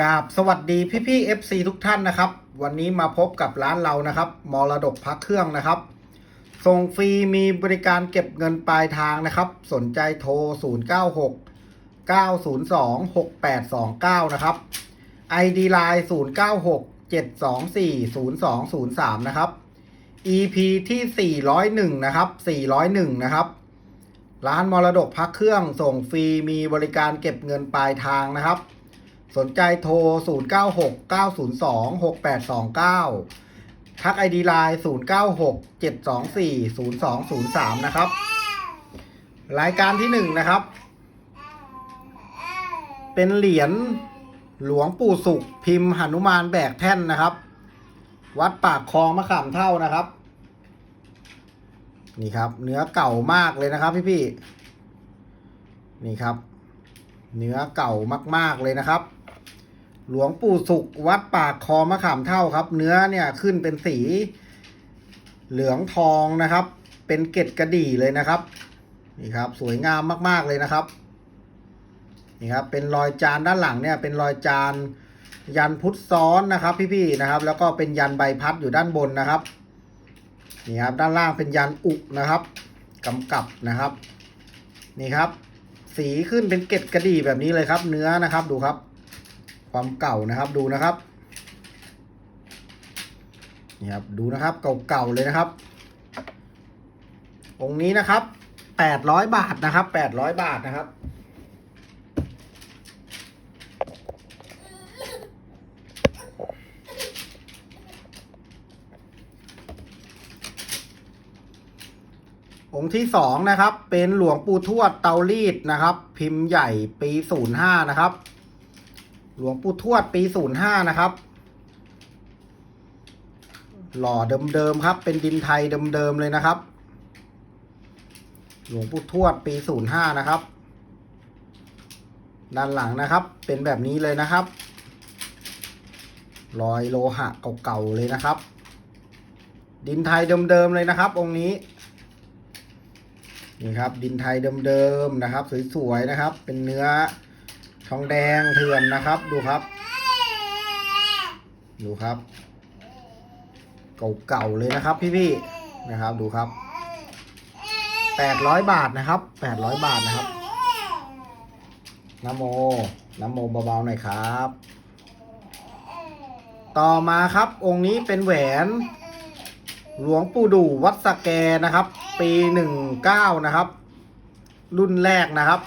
กราบสวัสดีพี่พี่ FC ทุกท่านนะครับ วันนี้มาพบกับร้านเรานะครับมรดกพักเครื่องนะครับ ส่งฟรีมีบริการเก็บเงินปลายทางนะครับ สนใจโทร 096 902 6829 นะครับ ID Line 096 724 0203 นะครับ EP ที่ 401 นะครับ 401 นะครับ ร้านมรดกพักเครื่องส่งฟรีมีบริการเก็บเงินปลายทางนะครับ สนใจโทร 096 902 6829 ทัก ID Line 096 724 0203 นะครับ รายการที่1นะครับ เป็นเหรียญหลวงปู่สุขพิมพ์หนุมานแบกแท่นนะครับ วัดปากคลองมะขามเท่านะครับ นี่ครับ เนื้อเก่ามากเลยนะครับ พี่พี่นี่ครับ เนื้อเก่ามาก ๆ เลยนะครับ หลวงปู่สุขวัดปากคอมะขามเท่าครับ เนื้อเนี่ยขึ้นเป็นสี เหลืองทองนะครับ เป็นเกล็ดกระดี่เลยนะครับ นี่ครับ สวยงามมาก ๆเลยนะครับ นี่ครับ เป็นรอยจานด้านหลังเนี่ย เป็นรอยจานยันพุทธซ้อนนะครับ พี่ๆนะครับ แล้วก็เป็นยันใบพัดอยู่ด้านบนนะครับ นี่ครับ ด้านล่างเป็นยันอุนะครับกำกับนะครับ นี่ครับ สีขึ้นเป็นเกล็ดกระดี่แบบนี้เลยครับ เนื้อนะครับดูครับ ความเก่านะครับดูนะครับนี่ครับดูนะครับเก่าๆเลยนะครับ องค์นี้นะครับแปดร้อยบาทนะครับแปดร้อยบาทนะครับองค์ที่สองนะครับ เป็นหลวงปู่ทวดเตารีดนะครับ พิมพ์ใหญ่ปีศูนย์ห้านะครับ หลวงปู่ทวดปีศูนย์ห้านะครับ หล่อเดิมๆครับ เป็นดินไทยเดิมๆเลยนะครับ หลวงปู่ทวดปีศูนย์ห้านะครับ ด้านหลังนะครับ เป็นแบบนี้เลยนะครับ รอยโลหะเก่าๆเลยนะครับ ดินไทยเดิมๆเลยนะครับ องค์นี้นี่ครับดินไทยเดิมๆนะครับ สวยๆนะครับ เป็นเนื้อ ทองแดงเถื่อนนะครับ ดูครับ ดูครับ เก่าๆเลยนะครับ พี่ๆนะครับ ดูครับแปดร้อยบาทนะครับแปดร้อยบาทนะครับน้ำโมน้ำโมเบาๆหน่อยครับ ต่อมาครับองค์นี้เป็นแหวน หลวงปู่ดู่วัดสแกนะครับ ปีหนึ่งเก้านะครับ รุ่นแรกนะครับ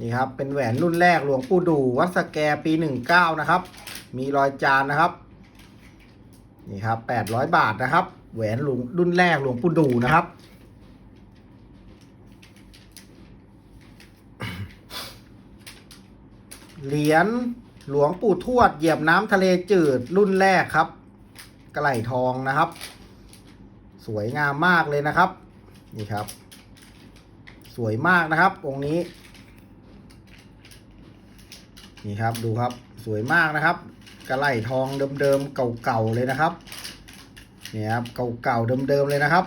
นี่ครับ เป็นแหวนรุ่นแรกหลวงปู่ดูวัดสแกปีหนึ่งเก้านะครับ มีรอยจานนะครับ นี่ครับแปดร้อยบาทนะครับ แหวนหลวงรุ่นแรกหลวงปู่ดูนะครับ เหรียญหลวงปู่ทวดเหยียบน้ำทะเลจืดรุ่นแรกครับ กระไหลทองนะครับ สวยงามมากเลยนะครับ นี่ครับ สวยมากนะครับองค์นี้ นี่ครับดูครับสวยมากนะครับ กระไหลทองเดิมๆเก่าๆเลยนะครับนี่ครับเก่าๆเดิมๆเลยนะครับ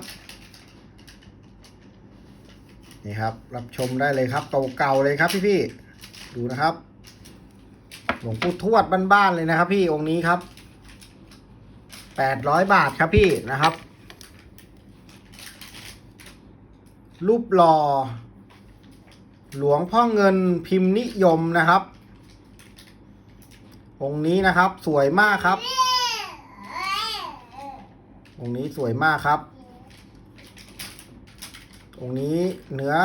นี่ครับรับชมได้เลยครับเก่าๆเลยครับพี่ๆดูนะครับหลวงปู่ทวดบ้านๆเลยนะครับ พี่องค์นี้ครับแปดร้อยบาทครับพี่นะครับ รูปหล่อหลวงพ่อเงินพิมพ์นิยมนะครับ องค์นี้นะครับ สวยมากครับ องค์นี้สวยมากครับ องค์นี้เนื้อ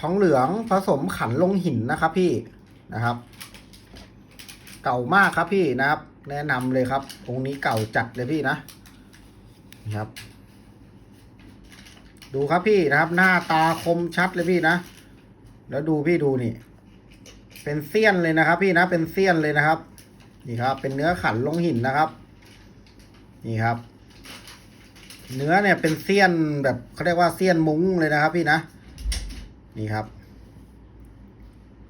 ท้องเหลืองผสมขันลงหินนะครับพี่นะครับ เก่ามากครับพี่นะครับ แนะนำเลยครับ องค์นี้เก่าจัดเลยพี่นะนี่ครับ ดูครับพี่นะครับ หน้าตาคมชัดเลยพี่นะ แล้วดูพี่ดูนี่ เป็นเสี้ยนเลยนะครับ พี่นะเป็นเสี้ยนเลยนะครับ นี่ครับ เป็นเนื้อขันลงหินนะครับ นี่ครับ เนื้อเนี่ยเป็นเสี้ยนแบบเขาเรียกว่าเสี้ยนมุ้งเลยนะครับ พี่นะ นี่ครับ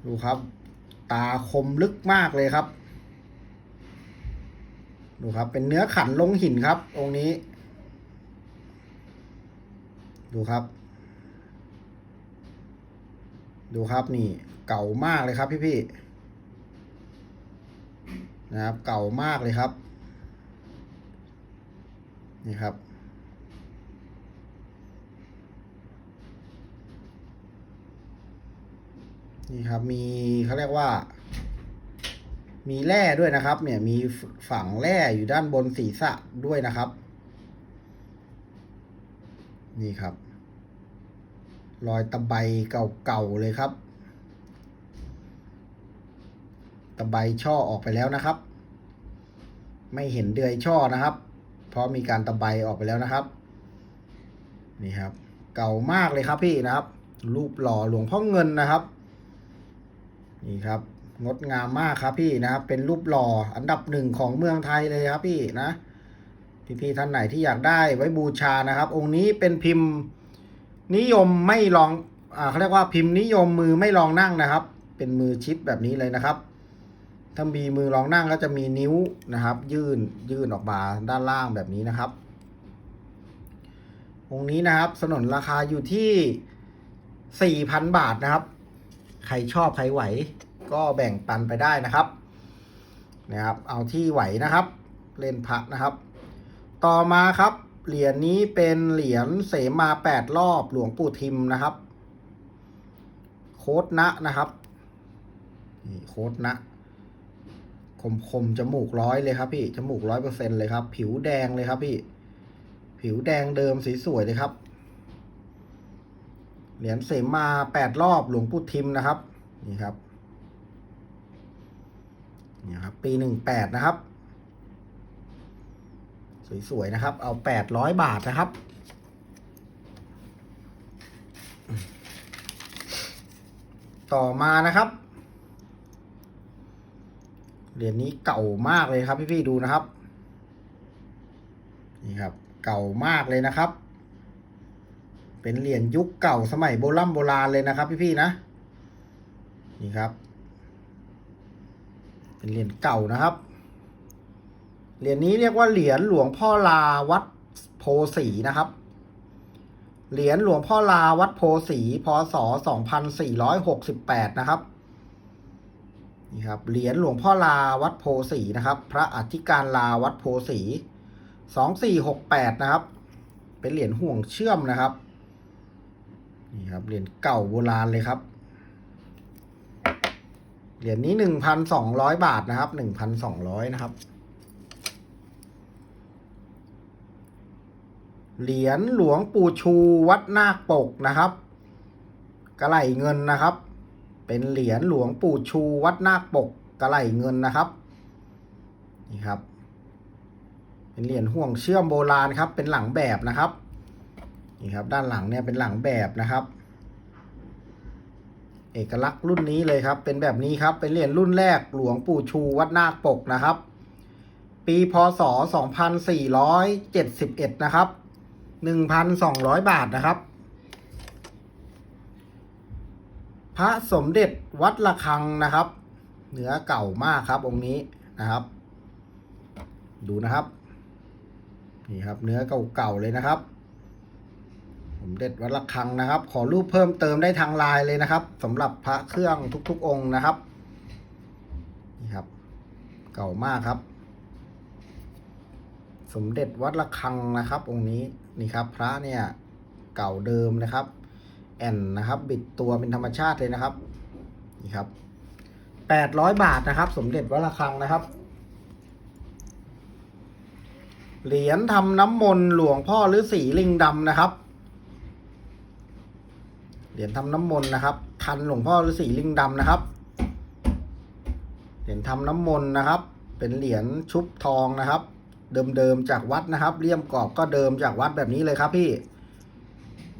ดูครับ ตาคมลึกมากเลยครับ ดูครับ เป็นเนื้อขันลงหินครับ องค์นี้ ดูครับ ดูครับนี่เก่ามากเลยครับพี่พี่นะครับเก่ามากเลยครับ นี่ครับ นี่ครับมีเขาเรียกว่า มีแร่ด้วยนะครับ เนี่ยมีฝังแร่อยู่ด้านบนศีรษะด้วยนะครับ นี่ครับ รอยตะไบเก่าๆเลยครับ ตะไบช่อออกไปแล้วนะครับ ไม่เห็นเดือยช่อนะครับ เพราะมีการตะไบออกไปแล้วนะครับ นี่ครับ เก่ามากเลยครับพี่นะครับ รูปหล่อหลวงพ่อเงินนะครับ นี่ครับ งดงามมากครับพี่นะครับ เป็นรูปหล่ออันดับหนึ่งของเมืองไทยเลยครับพี่นะพี่ๆท่านไหนที่อยากได้ไว้บูชานะครับ องค์นี้เป็นพิมพ์ นิยมไม่ลองอ่าเขาเรียกว่าพิมพ์นิยมมือไม่ลองนั่งนะครับ เป็นมือชิปแบบนี้เลยนะครับถ้ามีมือลองนั่งก็จะมีนิ้วนะครับ ยื่นยื่นออกมาด้านล่างแบบนี้นะครับองค์นี้นะครับสนนราคาอยู่ที่สี่พันบาทนะครับ ใครชอบใครไหว ก็แบ่งปันไปได้นะครับนะครับ เอาที่ไหวนะครับ เล่นพระนะครับ ต่อมาครับ เหรียญนี้เป็นเหรียญเสมาแปดรอบหลวงปู่ทิมนะครับ โคดนะนะครับนี่โคดนะคมคมจมูกร้อยเลยครับ พี่จมูกร้อยเปอร์เซ็นเลยครับ ผิวแดงเลยครับพี่ ผิวแดงเดิมสีสวยเลยครับ เหรียญเสมาแปดรอบหลวงปู่ทิมนะครับ นี่ครับนี่ครับ ปีหนึ่งแปดนะครับ สวยๆนะครับ เอาแปดร้อยบาทนะครับ ต่อมานะครับ เหรียญนี้เก่ามากเลยครับพี่ๆดูนะครับ นี่ครับ เก่ามากเลยนะครับ เป็นเหรียญยุคเก่าสมัยโบราณโบราณเลยนะครับพี่ๆนะ นี่ครับ เป็นเหรียญเก่านะครับ เหรียญนี้เรียกว่าเหรียญหลวงพ่อลาวัดโพสีนะครับ เหรียญหลวงพ่อลาวัดโพสีพศ2468นะครับนี่ครับเหรียญหลวงพ่อลาวัดโพสีนะครับ พระอธิการลาวัดโพสี2468นะครับ เป็นเหรียญห่วงเชื่อมนะครับนี่ครับเหรียญเก่าโบราณเลยครับเหรียญนี้หนึ่งพันสองร้อยบาทนะครับหนึ่งพันสองร้อยนะครับ เหรียญหลวงปู่ชูวัดนาคปกนะครับ กระไหลเงินนะครับ เป็นเหรียญหลวงปู่ชูวัดนาคปก กระไหลเงินนะครับนี่ครับ เป็นเหรียญห่วงเชื่อมโบราณครับ เป็นหลังแบบนะครับนี่ครับ ด้านหลังเนี่ยเป็นหลังแบบนะครับ เอกลักษณ์รุ่นนี้เลยครับ เป็นแบบนี้ครับ เป็นเหรียญรุ่นแรกหลวงปู่ชูวัดนาคปกนะครับ ปีพศ 2471 นะครับ 1,200บาทนะครับ พระสมเด็จวัดระฆังนะครับ เนื้อเก่ามากครับองค์นี้นะครับ ดูนะครับนี่ครับ เนื้อเก่าๆเลยนะครับสมเด็จวัดระฆังนะครับ ขอรูปเพิ่มเติมได้ทางไลน์เลยนะครับสำหรับพระเครื่องทุก ๆ องค์นะครับนี่ครับ เก่ามากครับ สมเด็จวัดระฆังนะครับ องค์นี้ นี่ครับพระเนี่ยเก่าเดิมนะครับ แอนนะครับ บิดตัวเป็นธรรมชาติเลยนะครับ นี่ครับแปดร้อยบาทนะครับ สมเด็จวัดระฆังนะครับ เหรียญทำน้ำมนต์หลวงพ่อฤาษีลิงดำนะครับ เหรียญทำน้ำมนต์นะครับ ทันหลวงพ่อฤาษีลิงดำนะครับ เหรียญทำน้ำมนต์นะครับ เป็นเหรียญชุบทองนะครับ เดิมๆจากวัดนะครับเลี่ยมกรอบก็เดิมจากวัดแบบนี้เลยครับพี่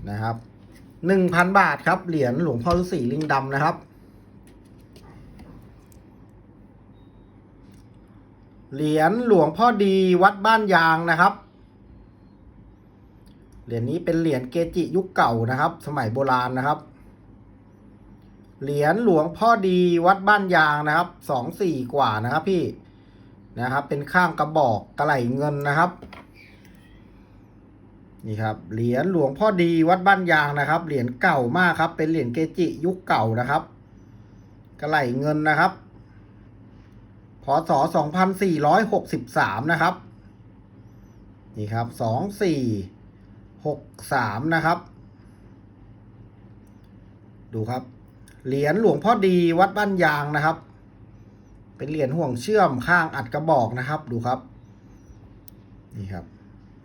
นะครับหนึ่งพันบาทครับเหรียญหลวงพ่อฤาษีลิงดำนะครับ เหรียญหลวงพ่อดีวัดบ้านยางนะครับ เหรียญนี้เป็นเหรียญเกจิยุคเก่านะครับ สมัยโบราณนะครับ เหรียญหลวงพ่อดีวัดบ้านยางนะครับสองสี่กว่านะครับพี่ นะครับ เป็นข้างกระบอกกระไหลเงินนะครับ นี่ครับ เหรียญหลวงพ่อดีวัดบ้านยางนะครับ เหรียญเก่ามากครับ เป็นเหรียญเกจิยุคเก่านะครับ กระไหลเงินนะครับพพศ2463 นะครับ นี่ครับ 2463 นะครับ ดูครับ เหรียญหลวงพ่อดีวัดบ้านยางนะครับ เป็นเหรียญห่วงเชื่อมข้างอัดกระบอกนะครับ ดูครับ นี่ครับ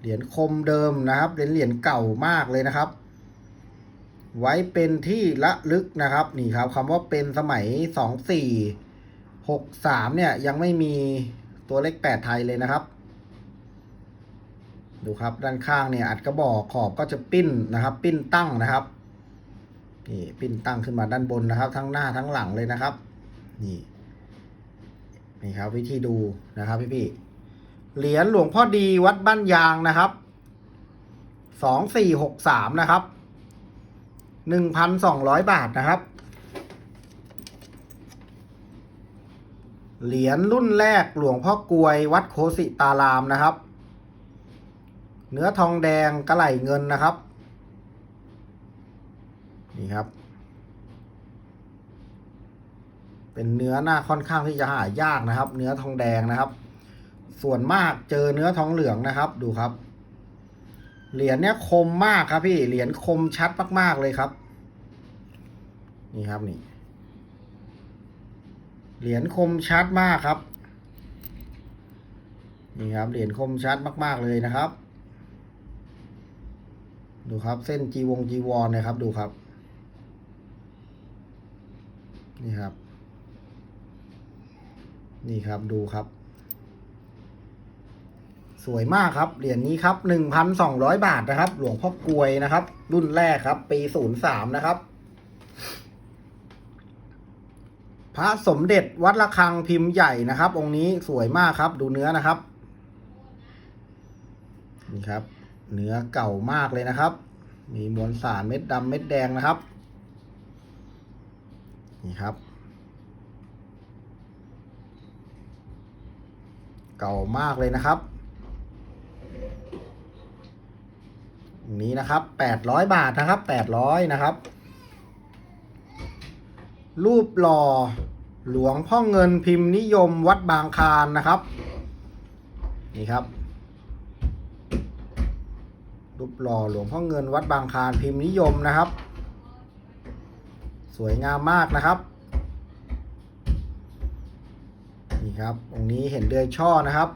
เหรียญคมเดิมนะครับเป็นเหรียญเก่ามากเลยนะครับ ไว้เป็นที่ละลึกนะครับ นี่ครับคำว่าเป็นสมัยสองสี่หกสามเนี่ยยังไม่มีตัวเลขแปดไทยเลยนะครับ ดูครับด้านข้างเนี่ยอัดกระบอกขอบก็จะปิ้นนะครับ ปิ้นตั้งนะครับนี่ปิ้นตั้งขึ้นมาด้านบนนะครับ ทั้งหน้าทั้งหลังเลยนะครับ นี่ นี่ครับวิธีดูนะครับพี่พี่เหรียญหลวงพ่อดีวัดบ้านยางนะครับสองสี่หกสามนะครับหนึ่งพันสองร้อยบาทนะครับ เหรียญรุ่นแรกหลวงพ่อกวยวัดโคสิตารามนะครับ เนื้อทองแดงกระไหลเงินนะครับ นี่ครับ เป็นเนื้อหน้าค่อนข้างที่จะหายากนะครับ เนื้อทองแดงนะครับ ส่วนมากเจอเนื้อทองเหลืองนะครับ ดูครับ เหรียญเนี้ยคมมากครับพี่ เหรียญคมชัดมากๆเลยครับ นี่ครับนี่ เหรียญคมชัดมากครับ นี่ครับ เหรียญคมชัดมาก ๆเลยนะครับ ดูครับ เส้นจีวงจีวรนะครับ ดูครับ นี่ครับ นี่ครับดูครับ สวยมากครับ เหรียญนี้ครับหนึ่งพันสองร้อยบาทนะครับ หลวงพ่อกลวยนะครับ รุ่นแรกครับ ปีศูนย์สามนะครับ พระสมเด็จวัดระฆังพิมพ์ใหญ่นะครับ องค์นี้สวยมากครับ ดูเนื้อนะครับ นี่ครับ เนื้อเก่ามากเลยนะครับ มีมวลสารเม็ดดำเม็ดแดงนะครับ นี่ครับ เก่ามากเลยนะครับ นี้นะครับแปดร้อยบาทนะครับแปดร้อยนะครับ รูปหล่อหลวงพ่อเงินพิมพ์นิยมวัดบางคานนะครับ นี่ครับ รูปหล่อหลวงพ่อเงินวัดบางคานพิมพ์นิยมนะครับ สวยงามมากนะครับ นี่ครับองค์นี้เห็นเดือยช่อนะครับ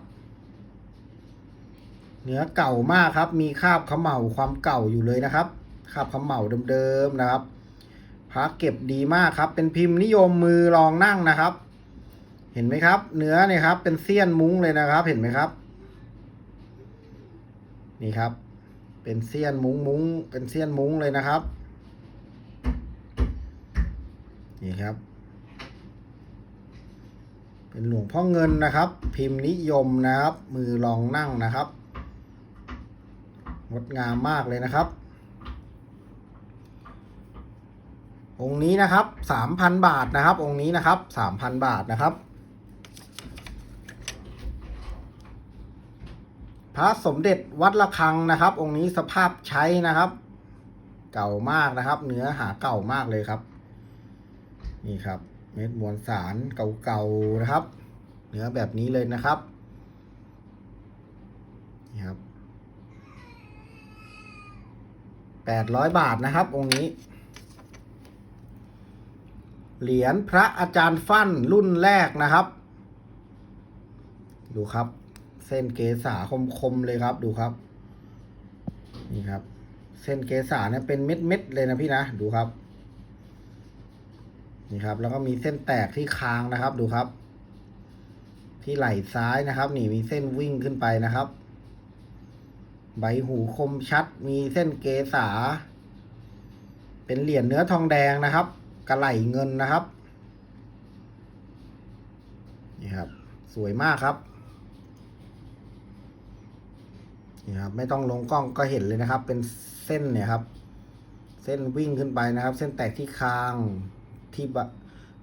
เนื้อเก่ามากครับ มีคราบเขม่าความเก่าอยู่เลยนะครับคราบเขม่าเดิมๆนะครับพระเก็บดีมากครับ เป็นพิมพ์นิยมมือรองนั่งนะครับ เห็นไหมครับ เนื้อเนี่ยครับ เป็นเสี้ยนมุ้งเลยนะครับ เห็นไหมครับ นี่ครับ เป็นเสี้ยนมุ้งมุ้งเป็นเสี้ยนมุ้งเลยนะครับ นี่ครับ เป็นหลวงพ่อเงินนะครับ พิมพ์นิยมนะครับ มือรองนั่งนะครับงดงามมากเลยนะครับ องค์นี้นะครับสามพันบาทนะครับ องค์นี้นะครับสามพันบาทนะครับ พระสมเด็จวัดระฆังนะครับ องค์นี้สภาพใช้นะครับ เก่ามากนะครับ เนื้อหาเก่ามากเลยครับ นี่ครับ เม็ดมวลสารเก่าๆนะครับ เนื้อแบบนี้เลยนะครับนี่ครับแปดร้อยบาทนะครับ องค์นี้ เหรียญพระอาจารย์ฟั่นรุ่นแรกนะครับ ดูครับ เส้นเกษาคมๆเลยครับดูครับ นี่ครับ เส้นเกษาเนี่ยเป็นเม็ดๆเลยนะพี่นะ ดูครับ นี่ครับ แล้วก็มีเส้นแตกที่คางนะครับ ดูครับ ที่ไหล่ซ้ายนะครับ นี่มีเส้นวิ่งขึ้นไปนะครับ ใบหูคมชัด มีเส้นเกษา เป็นเหรียญเนื้อทองแดงนะครับกระไหลเงินนะครับ นี่ครับ สวยมากครับนี่ครับ ไม่ต้องลงกล้องก็เห็นเลยนะครับ เป็นเส้นเนี่ยครับ เส้นวิ่งขึ้นไปนะครับ เส้นแตกที่คาง ที่บะ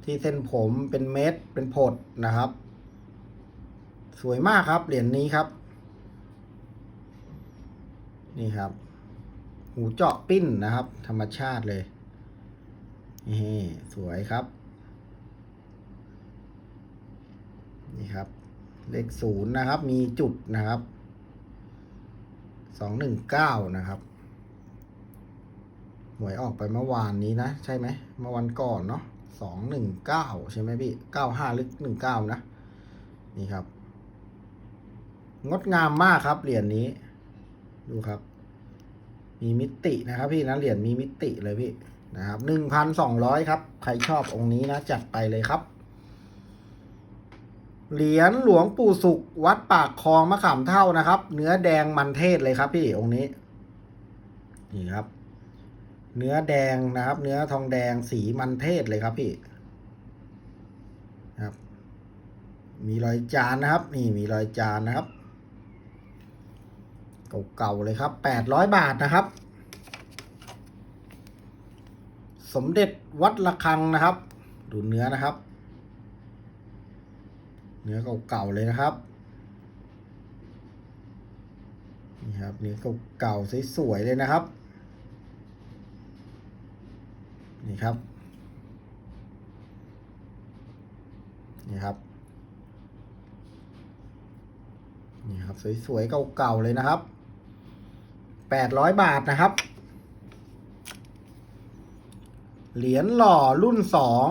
ที่เส้นผมเป็นเม็ดเป็นผดนะครับ สวยมากครับ เหรียญนี้ครับ นี่ครับ หูเจาะปิ้นนะครับ ธรรมชาติเลยนี่สวยครับ นี่ครับ เลขศูนย์นะครับ มีจุดนะครับสองหนึ่งเก้านะครับ หวยออกไปเมื่อวานนี้นะ ใช่ไหมเมื่อวันก่อนเนาะสองหนึ่งเก้าใช่ไหมพี่เก้าห้าหรือหนึ่งเก้านะ นี่ครับ งดงามมากครับเหรียญนี้ ดูครับ มีมิตินะครับ พี่นะเหรียญมีมิติเลยพี่นะครับหนึ่งพันสองร้อยครับ ใครชอบองค์นี้นะ จัดไปเลยครับ เหรียญหลวงปู่สุข วัดปากคลองมะขามเท่านะครับ เนื้อแดงมันเทศเลยครับ พี่องค์นี้ นี่ครับ เนื้อแดงนะครับ เนื้อทองแดงสีมันเทศเลยครับพี่ครับ มีรอยจานนะครับ นี่มีรอยจานนะครับ เก่าๆเลยครับแปดร้อยบาทนะครับ สมเด็จวัดระฆังนะครับ ดูเนื้อนะครับ เนื้อเก่าๆเลยนะครับนี่ครับเนื้อเก่าๆสวยๆเลยนะครับ นี่ครับ นี่ครับ นี่ครับ สวยๆเก่าๆเลยนะครับแปดร้อยบาทนะครับ เหรียญหล่อรุ่นสอง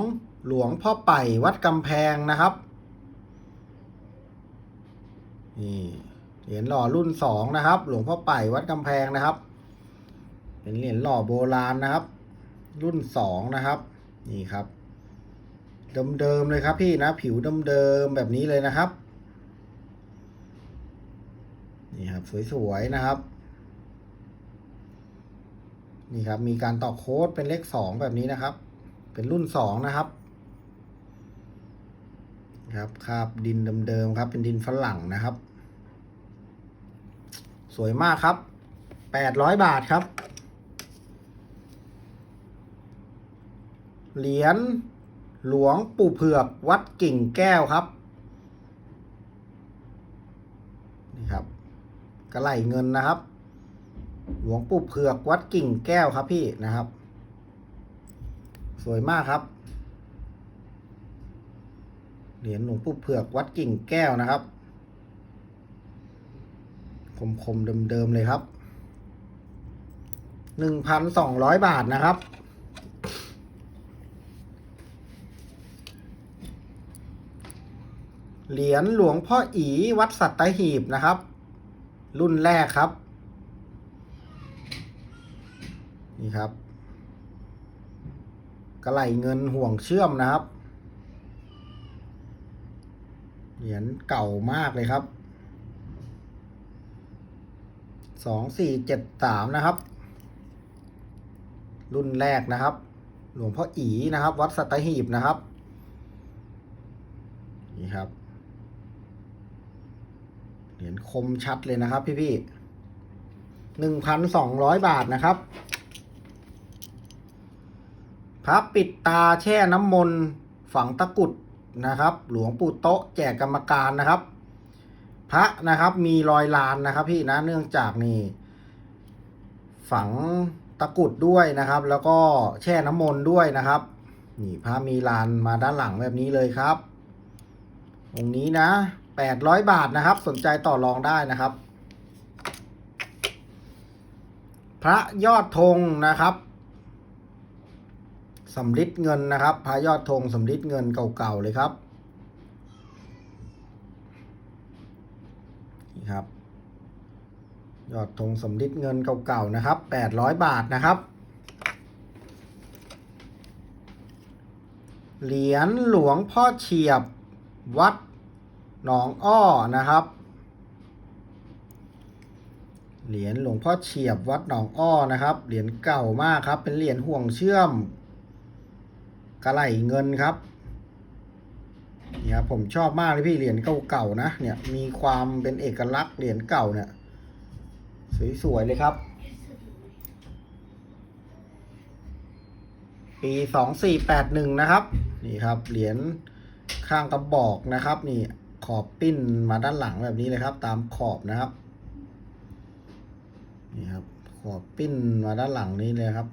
หลวงพ่อไป่วัดกำแพงนะครับ นี่ เหรียญหล่อรุ่นสองนะครับ หลวงพ่อไป่วัดกำแพงนะครับ เป็นเหรียญหล่อโบราณนะครับ รุ่นสองนะครับ นี่ครับ เดิมๆเลยครับพี่นะ ผิวเดิมๆแบบนี้เลยนะครับ นี่ครับ สวยๆนะครับ นี่ครับ มีการต่อโค้ดเป็นเลขสองแบบนี้นะครับ เป็นรุ่นสองนะครับครับคราบดินเดิมๆครับ เป็นดินฝรั่งนะครับ สวยมากครับแปดร้อยบาทครับ เหรียญหลวงปู่เผือกวัดกิ่งแก้วครับ นี่ครับกระไหลเงินนะครับ หลวงปู่เผือกวัดกิ่งแก้วครับพี่นะครับ สวยมากครับ เหรียญหลวงปู่เผือกวัดกิ่งแก้วนะครับ คมๆเดิมๆเลยครับหนึ่งพันสองร้อยบาทนะครับ เหรียญหลวงพ่ออีวัดสัตหีบนะครับ รุ่นแรกครับ นี่ครับ กระไหลเงินห่วงเชื่อมนะครับ เหรียญเก่ามากเลยครับสองสี่เจ็ดสามนะครับ รุ่นแรกนะครับ หลวงพ่ออีนะครับ วัดสัตหีบนะครับ นี่ครับ เหรียญคมชัดเลยนะครับพี่พี่หนึ่งพันสองร้อยบาทนะครับพระปิดตาแช่น้ำมนต์ฝังตะกุดนะครับ หลวงปู่โต๊ะแจกกรรมการนะครับ พระนะครับมีรอยลานนะครับ พี่นะเนื่องจากนี่ฝังตะกุดด้วยนะครับ แล้วก็แช่น้ำมนต์ด้วยนะครับนี่พระมีลานมาด้านหลังแบบนี้เลยครับ องค์นี้นะ แปดร้อยบาทนะครับ สนใจต่อรองได้นะครับ พระยอดธงนะครับสำริดเงินนะครับ พระยอดธงสำริดเงินเก่าๆเลยครับนี่ครับ ยอดธงสำริดเงินเก่าๆนะครับแปดร้อยบาทนะครับเหรียญหลวงพ่อเฉียบวัด หนองอ้อนะครับ เหรียญหลวงพ่อเฉียบวัดหนองอ้อนะครับ เหรียญเก่ามากครับ เป็นเหรียญห่วงเชื่อม กระไหลเงินครับนี่ครับผมชอบมากเลยพี่เหรียญเก่าๆนะ เนี่ยมีความเป็นเอกลักษณ์เหรียญเก่าเนี่ย สวยๆเลยครับ ปีสองสี่แปดหนึ่งนะครับ นี่ครับเหรียญข้างกระบอกนะครับ นี่ ขอบปิ้นมาด้านหลังแบบนี้เลยครับ ตามขอบนะครับนี่ครับ ขอบปิ้นมาด้านหลังนี้เลยครับ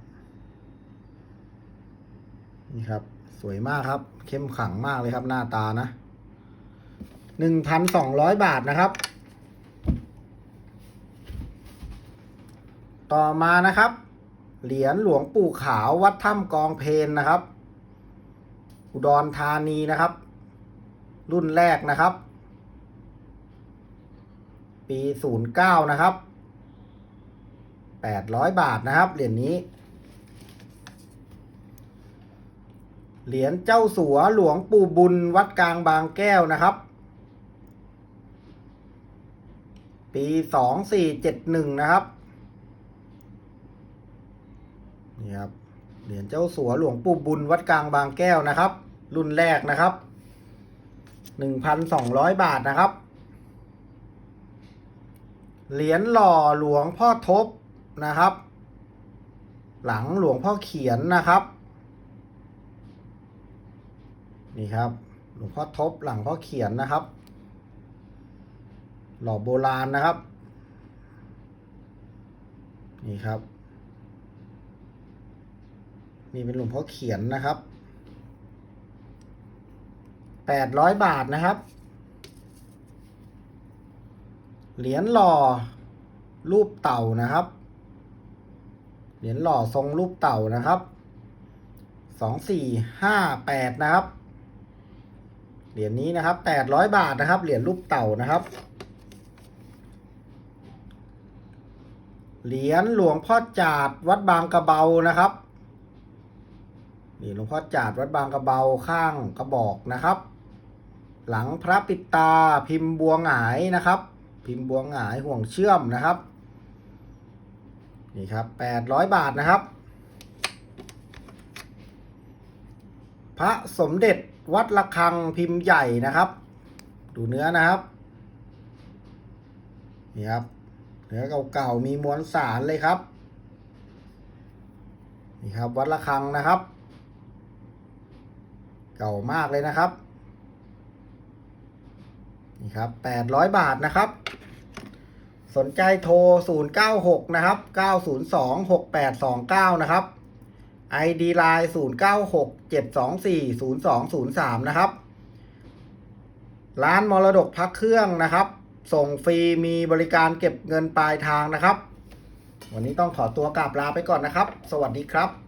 นี่ครับ สวยมากครับ เข้มขังมากเลยครับ หน้าตานะหนึ่งพันสองร้อยบาทนะครับ ต่อมานะครับ เหรียญหลวงปู่ขาววัดถ้ำกองเพนนะครับ อุดรธานีนะครับ รุ่นแรกนะครับ ปีศูนย์เก้านะครับแปดร้อยบาทนะครับ เหรียญนี้ เหรียญเจ้าสัวหลวงปู่บุญวัดกลางบางแก้วนะครับ ปีสองสี่เจ็ดหนึ่งนะครับนี่ครับเหรียญเจ้าสัวหลวงปู่บุญวัดกลางบางแก้วนะครับ รุ่นแรกนะครับ หนึ่งพันสองร้อยบาทนะครับ เหรียญหล่อหลวงพ่อทบนะครับ หลังหลวงพ่อเขียนนะครับ นี่ครับ หลวงพ่อทบหลังพ่อเขียนนะครับ หล่อโบราณนะครับ นี่ครับ นี่เป็นหลวงพ่อเขียนนะครับ แปดร้อยบาทนะครับ เหรียญหล่อรูปเต่านะครับ เหรียญหล่อทรงรูปเต่านะครับสองสี่ห้าแปดนะครับ เหรียญนี้นะครับแปดร้อยบาทนะครับ เหรียญรูปเต่านะครับ เหรียญหลวงพ่อจาดวัดบางกระเบานะครับนี่หลวงพ่อจาดวัดบางกระเบาข้างกระบอกนะครับ หลังพระปิดตาพิมพ์บัวหงายนะครับ พิมพ์บัวหงายห่วงเชื่อมนะครับนี่ครับแปดร้อยบาทนะครับ พระสมเด็จวัดระฆังพิมพ์ใหญ่นะครับ ดูเนื้อนะครับนี่ครับเนื้อเก่าๆมีมวลสารเลยครับนี่ครับวัดระฆังนะครับ เก่ามากเลยนะครับ นี่ครับแปดร้อยบาทนะครับ สนใจโทร096นะครับ902 6829นะครับ ID Line 096 724 0203 นะครับ ร้านมรดกพักเครื่องนะครับ ส่งฟรีมีบริการเก็บเงินปลายทางนะครับ วันนี้ต้องขอตัวกลับลาไปก่อนนะครับ สวัสดีครับ